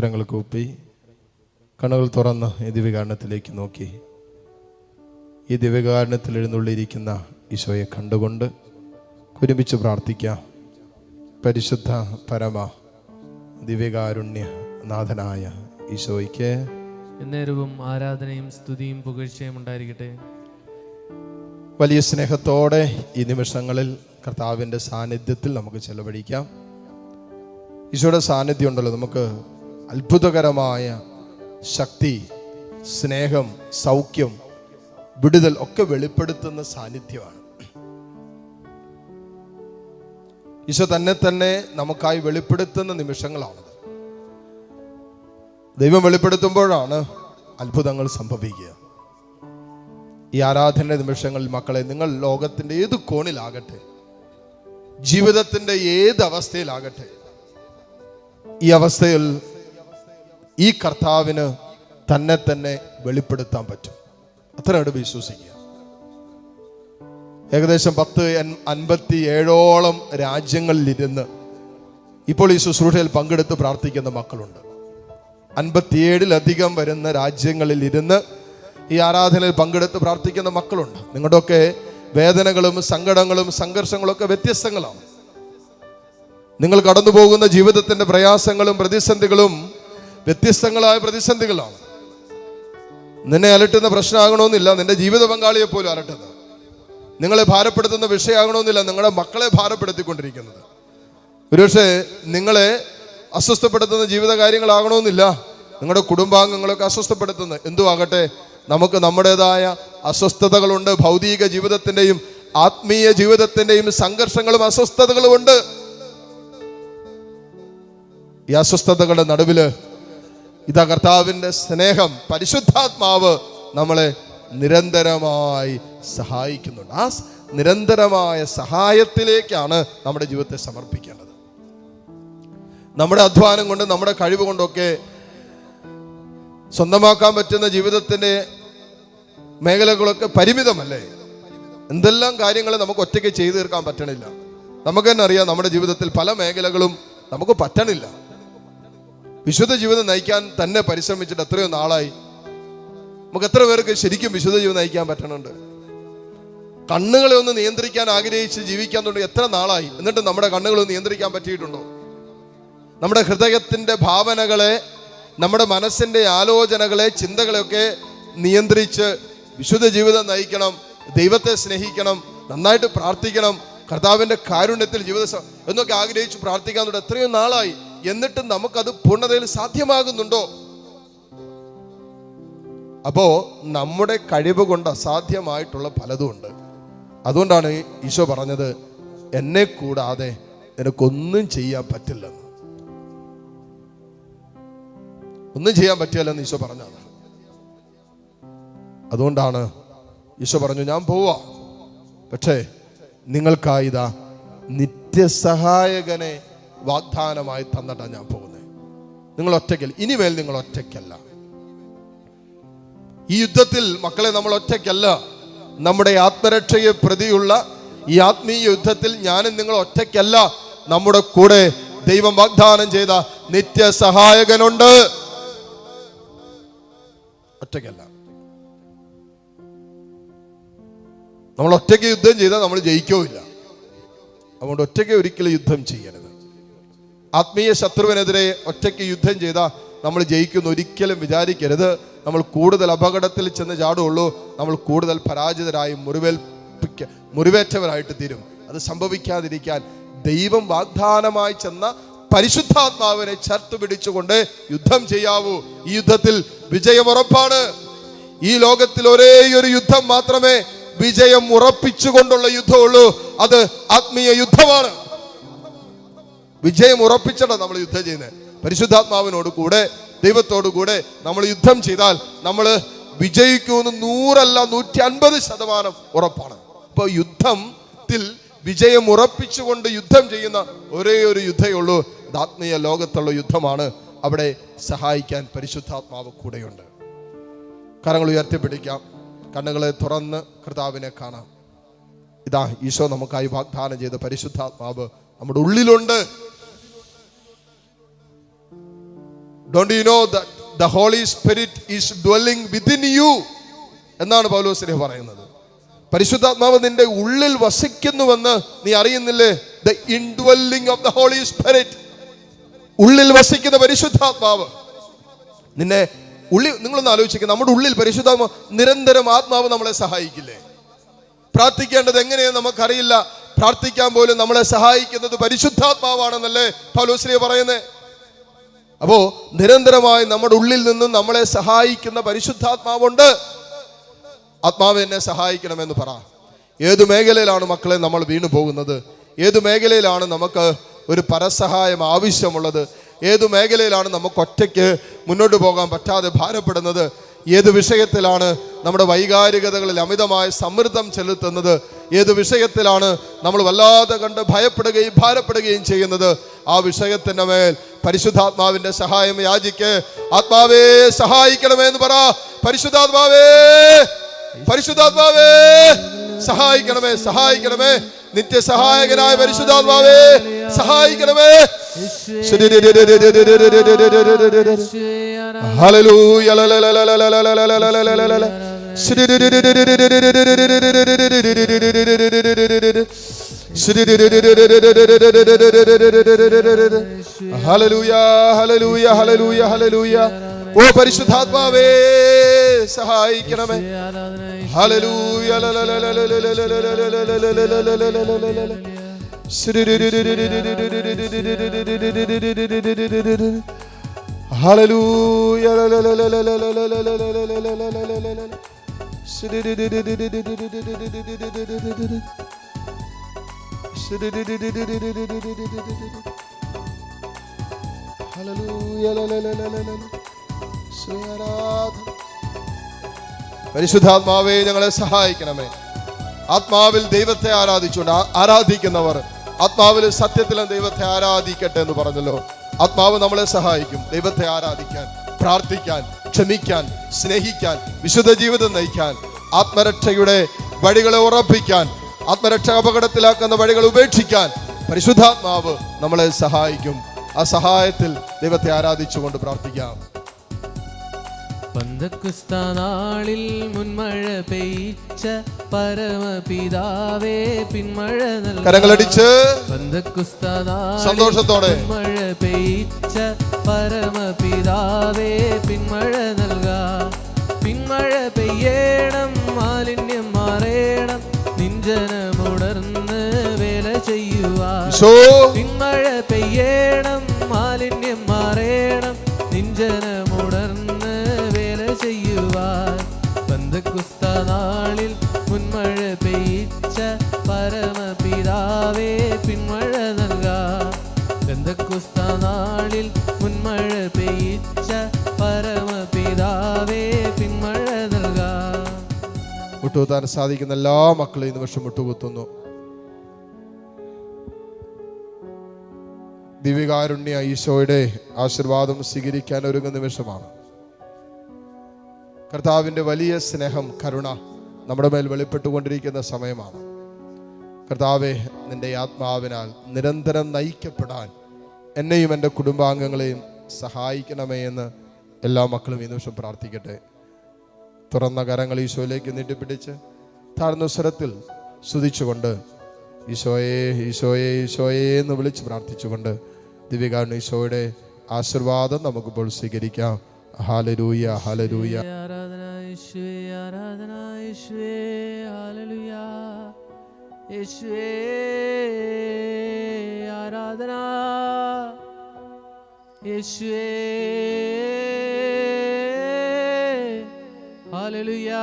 കരങ്ങൾ കൂപ്പി കണ്ണുകൾ തുറന്ന് ഈ ദിവ്യകാരണത്തിലേക്ക് നോക്കി. ഈ ദിവ്യകാരണത്തിൽ എഴുന്നള്ളിയിരിക്കുന്ന ഈശോയെ കണ്ടുകൊണ്ട് ഒരുമിച്ച് പ്രാർത്ഥിക്കാം. പരിശുദ്ധ പരമ ദിവ്യകാരുണ്യ നാഥനായ ഈശോയ്ക്ക്. എന്നേരവും ആരാധനയും സ്തുതിയും പുകഴ്ചയും ഉണ്ടായിരിക്കട്ടെ. വലിയ സ്നേഹത്തോടെ ഈ നിമിഷങ്ങളിൽ കർത്താവിന്റെ സാന്നിധ്യത്തിൽ നമുക്ക് ചെലവഴിക്കാം. ഈശോയുടെ സാന്നിധ്യം ഉണ്ടല്ലോ നമുക്ക് അത്ഭുതകരമായ ശക്തി സ്നേഹം സൗഖ്യം വിടുതൽ ഒക്കെ വെളിപ്പെടുത്തുന്ന സാന്നിധ്യമാണ്. ഈശോ തന്നെ തന്നെ നമുക്കായി വെളിപ്പെടുത്തുന്ന നിമിഷങ്ങളാണത്. ദൈവം വെളിപ്പെടുത്തുമ്പോഴാണ് അത്ഭുതങ്ങൾ സംഭവിക്കുക. ഈ ആരാധന നിമിഷങ്ങളിൽ മക്കളെ നിങ്ങൾ ലോകത്തിന്റെ ഏത് കോണിലാകട്ടെ ജീവിതത്തിന്റെ ഏത് അവസ്ഥയിലാകട്ടെ ഈ അവസ്ഥയിൽ ഈ കർത്താവിന് തന്നെ തന്നെ വെളിപ്പെടുത്താൻ പറ്റും. അത്രയോട് വിശ്വസിക്കുക. ഏകദേശം പത്ത് അൻപത്തി ഏഴോളം രാജ്യങ്ങളിലിരുന്ന് ഇപ്പോൾ ഈ ശുശ്രൂഷയിൽ പങ്കെടുത്ത് പ്രാർത്ഥിക്കുന്ന മക്കളുണ്ട്. അൻപത്തിയേഴിലധികം വരുന്ന രാജ്യങ്ങളിൽ ഇരുന്ന് ഈ ആരാധനയിൽ പങ്കെടുത്ത് പ്രാർത്ഥിക്കുന്ന മക്കളുണ്ട്. നിങ്ങളുടെയൊക്കെ വേദനകളും സങ്കടങ്ങളും സംഘർഷങ്ങളും ഒക്കെ വ്യത്യസ്തങ്ങളാണ്. നിങ്ങൾ കടന്നു പോകുന്ന ജീവിതത്തിന്റെ പ്രയാസങ്ങളും പ്രതിസന്ധികളും വ്യത്യസ്തങ്ങളായ പ്രതിസന്ധികളാണ്. നിന്നെ അലട്ടുന്ന പ്രശ്നമാകണമെന്നില്ല. നിന്റെ ജീവിത പങ്കാളിയെ പോലും അലട്ടുന്നത്. നിങ്ങളെ ഭാരപ്പെടുത്തുന്ന വിഷയമാകണമെന്നില്ല. നിങ്ങളുടെ മക്കളെ ഭാരപ്പെടുത്തിക്കൊണ്ടിരിക്കുന്നത്. ഒരുപക്ഷെ നിങ്ങളെ അസ്വസ്ഥപ്പെടുത്തുന്ന ജീവിത കാര്യങ്ങളാകണമെന്നില്ല. നിങ്ങളുടെ കുടുംബാംഗങ്ങളൊക്കെ അസ്വസ്ഥപ്പെടുത്തുന്നത്. എന്തു ആകട്ടെ നമുക്ക് നമ്മുടേതായ അസ്വസ്ഥതകളുണ്ട്. ഭൗതിക ജീവിതത്തിന്റെയും ആത്മീയ ജീവിതത്തിന്റെയും സംഘർഷങ്ങളും അസ്വസ്ഥതകളും ഉണ്ട് ഈ അസ്വസ്ഥതകളുടെ നടുവിൽ ഇതാ കർത്താവിന്റെ സ്നേഹം പരിശുദ്ധാത്മാവ് നമ്മളെ നിരന്തരമായി സഹായിക്കുന്നുണ്ട്. ആ നിരന്തരമായ സഹായത്തിലേക്കാണ് നമ്മുടെ ജീവിതത്തെ സമർപ്പിക്കേണ്ടത്. നമ്മുടെ അധ്വാനം കൊണ്ട് നമ്മുടെ കഴിവ് കൊണ്ടൊക്കെ സ്വന്തമാക്കാൻ പറ്റുന്ന ജീവിതത്തിന്റെ മേഖലകളൊക്കെ പരിമിതമല്ലേ? എന്തെല്ലാം കാര്യങ്ങൾ നമുക്ക് ഒറ്റയ്ക്ക് ചെയ്തു തീർക്കാൻ പറ്റണില്ല? നമുക്ക് തന്നെ അറിയാം നമ്മുടെ ജീവിതത്തിൽ പല മേഖലകളും നമുക്ക് പറ്റണില്ല. വിശുദ്ധ ജീവിതം നയിക്കാൻ തന്നെ പരിശ്രമിച്ചിട്ട് എത്രയോ നാളായി. നമുക്ക് എത്ര പേർക്ക് ശരിക്കും വിശുദ്ധ ജീവിതം നയിക്കാൻ പറ്റണുണ്ട്. കണ്ണുകളെ ഒന്ന് നിയന്ത്രിക്കാൻ ആഗ്രഹിച്ച് ജീവിക്കാൻ തുടങ്ങി എത്ര നാളായി. എന്നിട്ട് നമ്മുടെ കണ്ണുകളെ നിയന്ത്രിക്കാൻ പറ്റിയിട്ടുണ്ടോ? നമ്മുടെ ഹൃദയത്തിന്റെ ഭാവനകളെ നമ്മുടെ മനസ്സിന്റെ ആലോചനകളെ ചിന്തകളെയൊക്കെ നിയന്ത്രിച്ച് വിശുദ്ധ ജീവിതം നയിക്കണം ദൈവത്തെ സ്നേഹിക്കണം നന്നായിട്ട് പ്രാർത്ഥിക്കണം കർത്താവിന്റെ കാരുണ്യത്തിൽ ജീവിത എന്നൊക്കെ ആഗ്രഹിച്ച് പ്രാർത്ഥിക്കാൻ തുടങ്ങി എത്രയോ നാളായി. എന്നിട്ട് നമുക്കത് പൂർണതയിൽ സാധ്യമാകുന്നുണ്ടോ? അപ്പോ നമ്മുടെ കഴിവ് കൊണ്ട് അസാധ്യമായിട്ടുള്ള പലതും ഉണ്ട് അതുകൊണ്ടാണ് ഈശോ പറഞ്ഞത് എന്നെ കൂടാതെ നിനക്കൊന്നും ചെയ്യാൻ പറ്റില്ലെന്ന്. ഒന്നും ചെയ്യാൻ പറ്റില്ലെന്ന് ഈശോ പറഞ്ഞതാണ്. അതുകൊണ്ടാണ് ഈശോ പറഞ്ഞു ഞാൻ പോവാ. പക്ഷേ നിങ്ങൾക്കായിതാ നിത്യസഹായകനെ വാഗ്ദാനമായി തന്നിട്ടാണ് ഞാൻ പോകുന്നത് നിങ്ങൾ ഒറ്റയ്ക്കല്ല. ഇനിമേൽ നിങ്ങൾ ഒറ്റയ്ക്കല്ല. ഈ യുദ്ധത്തിൽ മക്കളെ നമ്മൾ ഒറ്റയ്ക്കല്ല. നമ്മുടെ ആത്മരക്ഷയെ പ്രതിയുള്ള ഈ ആത്മീയ യുദ്ധത്തിൽ ഞാനും നിങ്ങൾ ഒറ്റയ്ക്കല്ല. നമ്മുടെ കൂടെ ദൈവം വാഗ്ദാനം ചെയ്ത നിത്യ സഹായകനുണ്ട് ഒറ്റയ്ക്കല്ല. നമ്മൾ ഒറ്റയ്ക്ക് യുദ്ധം ചെയ്താൽ നമ്മൾ ജയിക്കുകയില്ല അതുകൊണ്ട് ഒറ്റയ്ക്ക് ഒരിക്കലും യുദ്ധം ചെയ്യരുത്. ആത്മീയ ശത്രുവിനെതിരെ ഒറ്റയ്ക്ക് യുദ്ധം ചെയ്ത നമ്മൾ ജയിക്കുന്ന. ഒരിക്കലും വിചാരിക്കരുത്. നമ്മൾ കൂടുതൽ അപകടത്തിൽ ചെന്ന് ചാടുള്ളൂ നമ്മൾ കൂടുതൽ പരാജിതരായി മുറിവേൽപ്പിക്ക മുറിവേറ്റവരായിട്ട് തീരും. അത് സംഭവിക്കാതിരിക്കാൻ ദൈവം വാഗ്ദാനമായി ചെന്ന പരിശുദ്ധാത്മാവിനെ ചേർത്ത് പിടിച്ചുകൊണ്ട് യുദ്ധം ചെയ്യാവൂ. ഈ യുദ്ധത്തിൽ വിജയം ഉറപ്പാണ്. ഈ ലോകത്തിൽ ഒരേ ഒരു യുദ്ധം മാത്രമേ വിജയം ഉറപ്പിച്ചുകൊണ്ടുള്ള യുദ്ധമുള്ളൂ. അത് ആത്മീയ യുദ്ധമാണ്. വിജയം ഉറപ്പിച്ചിട്ടാണ് നമ്മൾ യുദ്ധം ചെയ്യുന്നത് പരിശുദ്ധാത്മാവിനോട് കൂടെ ദൈവത്തോടു കൂടെ നമ്മൾ യുദ്ധം ചെയ്താൽ നമ്മൾ വിജയിക്കുമെന്ന് നൂറല്ല നൂറ്റി അൻപത് ശതമാനം ഉറപ്പാണ്. അപ്പോൾ യുദ്ധത്തിൽ വിജയം ഉറപ്പിച്ചുകൊണ്ട് യുദ്ധം ചെയ്യുന്ന ഒരേ ഒരു യുദ്ധമേ ഉള്ളൂ. ആത്മീയ ലോകത്തുള്ള യുദ്ധമാണ്. അവിടെ സഹായിക്കാൻ പരിശുദ്ധാത്മാവ് കൂടെയുണ്ട്. കരങ്ങൾ ഉയർത്തിപ്പിടിക്കാം. കണ്ണുകളെ തുറന്ന് കർത്താവിനെ കാണാം. ഇതാ ഈശോ നമുക്കായി വാഗ്ദാനം ചെയ്ത പരിശുദ്ധാത്മാവ് നമ്മുടെ ഉള്ളിലുണ്ട്. Don't you know the Holy Spirit is dwelling within you എന്നാണ് പൗലോസിനെ പറയുന്നത്. പരിശുദ്ധാത്മാവ് നിന്റെ ഉള്ളിൽ വസിക്കുന്നുവെന്ന് നീ അറിയുന്നില്ലേ? The indwelling of the Holy Spirit ഉള്ളിൽ വസിക്കുന്ന പരിശുദ്ധാത്മാവ്. നിന്നെ ഉള്ളിൽ നിങ്ങളൊന്ന് ആലോചിക്കുക നമ്മുടെ ഉള്ളിൽ പരിശുദ്ധാത്മാവ് നിരന്തരം ആത്മാവ് നമ്മളെ സഹായിക്കില്ലേ? പ്രാർത്ഥിക്കേണ്ടത് എങ്ങനെയെന്ന് നമുക്കറിയില്ല. പ്രാർത്ഥിക്കാൻ പോലും നമ്മളെ സഹായിക്കുന്നത് പരിശുദ്ധാത്മാവാണെന്നല്ലേ പൗലോശ്രീ പറയുന്നത് അപ്പോൾ നിരന്തരമായി നമ്മുടെ ഉള്ളിൽ നിന്നും നമ്മളെ സഹായിക്കുന്ന പരിശുദ്ധാത്മാവുണ്ട്. ആത്മാവ് എന്നെ സഹായിക്കണമെന്ന് പറ. ഏതു മേഖലയിലാണ് മക്കളെ നമ്മൾ വീണു പോകുന്നത്? ഏതു മേഖലയിലാണ് നമുക്ക് ഒരു പരസഹായം ആവശ്യമുള്ളത്? ഏതു മേഖലയിലാണ് നമുക്ക് ഒറ്റയ്ക്ക് മുന്നോട്ട് പോകാൻ പറ്റാതെ ഭാരപ്പെടുന്നത്? ഏത് വിഷയത്തിലാണ് നമ്മുടെ വൈകാരികതകളിൽ അമിതമായ സമൃദ്ധം ചെലുത്തുന്നത്? ഏത് വിഷയത്തിലാണ് നമ്മൾ വല്ലാതെ കണ്ട് ഭയപ്പെടുകയും ഭാരപ്പെടുകയും ചെയ്യുന്നത്? ആ വിഷയത്തിന്റെ മേൽ പരിശുദ്ധാത്മാവിന്റെ സഹായം യാചിക്ക്. ആത്മാവേ സഹായിക്കണമേ എന്ന് പറ. പരിശുദ്ധാത്മാവേ പരിശുദ്ധാത്മാവേ സഹായിക്കണമേ സഹായിക്കണമേ. നിത്യസഹായകനായ പരിശുദ്ധാത്മാവേ സഹായിക്കണമേ. ശരി ഹലലൂയ ഹലലൂയ ഹലലൂയ ഹലലൂയ ഓ പരിശുദ്ധാത്മാവേ സഹായിക്കണമേ. ഹലലൂയ ഹലലൂയ ഹലലൂയ ഞങ്ങളെ സഹായിക്കണമേ. ആത്മാവിൽ ദൈവത്തെ ആരാധിച്ചുകൊണ്ട് ആരാധിക്കുന്നവർ ആത്മാവിൽ സത്യത്തിലും ദൈവത്തെ ആരാധിക്കട്ടെ എന്ന് പറഞ്ഞല്ലോ. ആത്മാവ് നമ്മളെ സഹായിക്കും. ദൈവത്തെ ആരാധിക്കാൻ പ്രാർത്ഥിക്കാൻ ക്ഷമിക്കാൻ സ്നേഹിക്കാൻ വിശുദ്ധ ജീവിതം നയിക്കാൻ ആത്മരക്ഷയുടെ വഴികളെ ഉറപ്പിക്കാൻ ആത്മരക്ഷ അപകടത്തിലാക്കുന്ന വഴികൾ ഉപേക്ഷിക്കാൻ പരിശുദ്ധാത്മാവ് നമ്മളെ സഹായിക്കും. ആ സഹായത്തിൽ ദൈവത്തെ ആരാധിച്ചുകൊണ്ട് പ്രാർത്ഥിക്കാം. പന്തക്കുസ്ത നാളിൽ മുൻമഴ പെയ്ച്ച പരമപിതാവേ പിന്മഴ. കരങ്ങളടിച്ച് സന്തോഷത്തോടെ മഴ പെയ്ച്ച പരമപിതാവേ പിന്മഴ നൽകാ. പിന്മഴ പെയ്യണം മാലിന്യം മാറേണം. നിഞ്ചനമുണർന്ന് വേല ചെയ്യുവാ ഈശോ പിന്മഴ പെയ്യണം മാലിന്യം മാറേണം. നിഞ്ചനമുണർന്ന് വേല ചെയ്യുവാൻ. പന്തക്കുസ്ത നാളിൽ മുൻമഴ പെയ്ച്ച പരമപിതാവേ പിന്മഴ നൽകാം. ബന്ധക്കുസ്ത നാളിൽ മുൻമഴ പെയ്ച്ച മുട്ടുകുത്താൻ സാധിക്കുന്ന എല്ലാ മക്കളെയും നിമിഷം മുട്ടുകുത്തുന്നു ദിവ്യകാരുണ്യ ഈശോയുടെ ആശീർവാദം സ്വീകരിക്കാൻ ഒരുങ്ങുന്ന നിമിഷമാണ് കർത്താവിന്റെ വലിയ സ്നേഹം കരുണ നമ്മുടെ മേൽ വെളിപ്പെട്ടുകൊണ്ടിരിക്കുന്ന സമയമാണ്. കർത്താവെ നിന്റെ ആത്മാവിനാൽ നിരന്തരം നയിക്കപ്പെടാൻ എന്നെയും എന്റെ കുടുംബാംഗങ്ങളെയും സഹായിക്കണമേ എന്ന് എല്ലാ മക്കളും ഈ നിമിഷം പ്രാർത്ഥിക്കട്ടെ. തുറന്ന കരങ്ങൾ ഈശോയിലേക്ക് നീട്ടിപ്പിടിച്ച് താഴ്ന്ന സ്വരത്തിൽ സ്തുതിച്ചുകൊണ്ട് ഈശോയെ ഈശോയെ ഈശോയെ എന്ന് വിളിച്ച് പ്രാർത്ഥിച്ചുകൊണ്ട് ദിവ്യകാരുണ്യ ഈശോയുടെ ആശീർവാദം നമുക്കിപ്പോൾ സ്വീകരിക്കാം. ഹാലരൂയ ഹാലരൂയ ആരാധന ഈശ്വേ ആരാധന ആരാധന യേശുവേ ഹല്ലേലൂയ.